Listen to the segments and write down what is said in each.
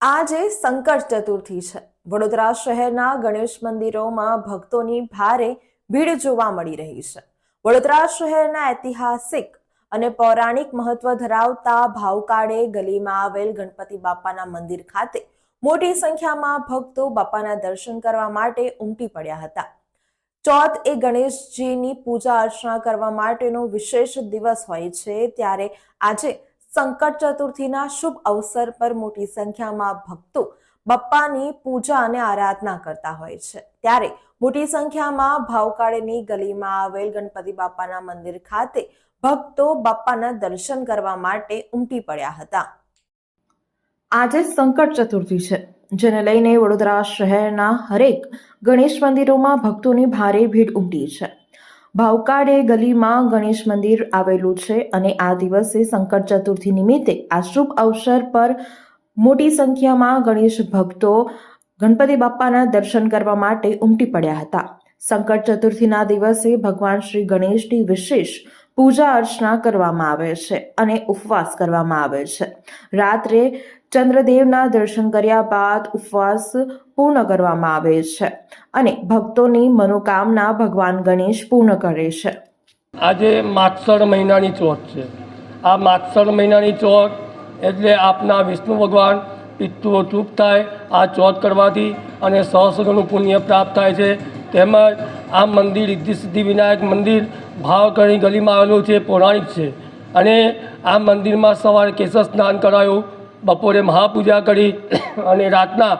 આજે સંકટ ચતુર્થી છે. વડોદરા શહેરના ગણેશ મંદિરોમાં ભક્તોની ભારે ભીડ જોવા મળી રહી છે. વડોદરા શહેરના ઐતિહાસિક અને પૌરાણિક મહત્વ ધરાવતા ભાવકાળે ગલીમાં આવેલ ગણપતિ બાપાના મંદિર ખાતે મોટી સંખ્યામાં ભક્તો બાપાના દર્શન કરવા માટે ઉમટી પડ્યા હતા. ચોથ એ ગણેશજીની પૂજા અર્ચના કરવા માટેનો વિશેષ દિવસ હોય છે. ત્યારે આજે સંકટ ચતુર્થીના શુભ અવસર પર મોટી સંખ્યામાં ભક્તો બપ્પાની પૂજા અને આરાધના કરતા હોય છે. ત્યારે મોટી સંખ્યામાં ભાવકાળીની ગલીમાં આવેલ ગણપતિ બાપાના મંદિર ખાતે ભક્તો બાપાના દર્શન કરવા માટે ઉમટી પડ્યા હતા. આજે સંકટ ચતુર્થી છે. જેને લઈને વડોદરા શહેરના હરેક ગણેશ મંદિરોમાં ભક્તોની ભારે ભીડ ઉમટી છે. ભાવકાડે ગલીમાં ગણેશ મંદિર આવેલું છે અને આ દિવસે સંકટ ચતુર્થી નિમિત્તે આ શુભ અવસર પર મોટી સંખ્યામાં ગણેશ ભક્તો ગણપતિ બાપ્પાના દર્શન કરવા માટે ઉમટી પડ્યા હતા. સંકટ ચતુર્થીના દિવસે ભગવાન શ્રી ગણેશની વિશેષ પૂજા અર્ચના કરવામાં આવે છે અને ઉપવાસ કરવામાં આવે છે. રાત્રે ચંદ્રદેવના દર્શન કર્યા બાદ ઉપવાસ પૂર્ણ કરવામાં આવે છે અને ભક્તોની મનોકામના ભગવાન ગણેશ પૂર્ણ કરે છે. આજે માગસર મહિનાની ચોથ છે. આ માગસર મહિનાની ચોથ એટલે આપના વિષ્ણુ ભગવાન પિત્તુઓ ચૂપ થાય, આ ચોથ કરવાથી અને સહસ્રનું પુણ્ય પ્રાપ્ત થાય છે. તેમજ આ મંદિર રિદ્ધિ સિદ્ધિ વિનાયક મંદિર ભાવકણી ગલીમાં આવેલું છે, પૌરાણિક છે. અને આ મંદિરમાં સવારે કેશર સ્નાન કરાયું બપોરે મહાપૂજા કરી અને રાતના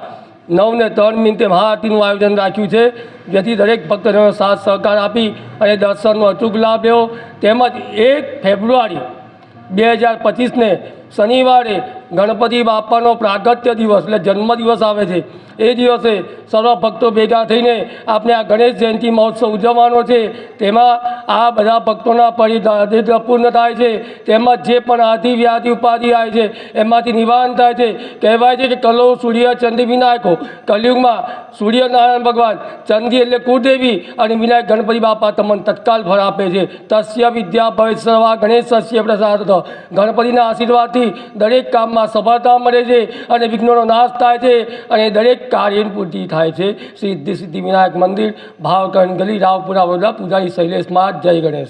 નવ ને ત્રણ મિનિટે મહાઆરતીનું આયોજન રાખ્યું છે, જેથી દરેક ભક્તજનો સાથ સહકાર આપી અને દર્શનનો અચૂક લાભ લેવો તેમજ એક ફેબ્રુઆરી બે હજાર પચીસને શનિવારે ગણપતિ બાપાનો પ્રાગત્ય દિવસ, એટલે જન્મદિવસ આવે છે. એ દિવસે સર્વ ભક્તો ભેગા થઈને આપણે આ ગણેશ જયંતિ મહોત્સવ ઉજવવાનો છે. તેમાં આ બધા ભક્તોના પરિદ્ર પૂર્ણ થાય છે તેમજ જે પણ આધિ વ્યાધિ ઉપાધિ આવે છે, એમાંથી નિવારણ થાય છે. કહેવાય છે કે કલો, સૂર્ય, ચંદ્ર, વિનાયકો. કલયુગમાં સૂર્યનારાયણ ભગવાન ચંદી એટલે કુળદેવી અને વિનાયક ગણપતિ બાપા તમને તત્કાલ ફળ આપે છે. તસ્ય વિદ્યા ભવિષ્ય ગણેશ ગણેશસ્ય પ્રસાદ ગણપતિના આશીર્વાદથી દરેક કામમાં સફળતા મળે છે અને વિઘ્નોનો નાશ થાય છે અને દરેક કાર્યની પૂર્તિ થાય છે. સિદ્ધિ સિદ્ધિ વિનાયક મંદિર, ભાવકરણ ગલી, રાવપુરા વડોદરા, પૂજારી શૈલેષમાં જય ગણેશ.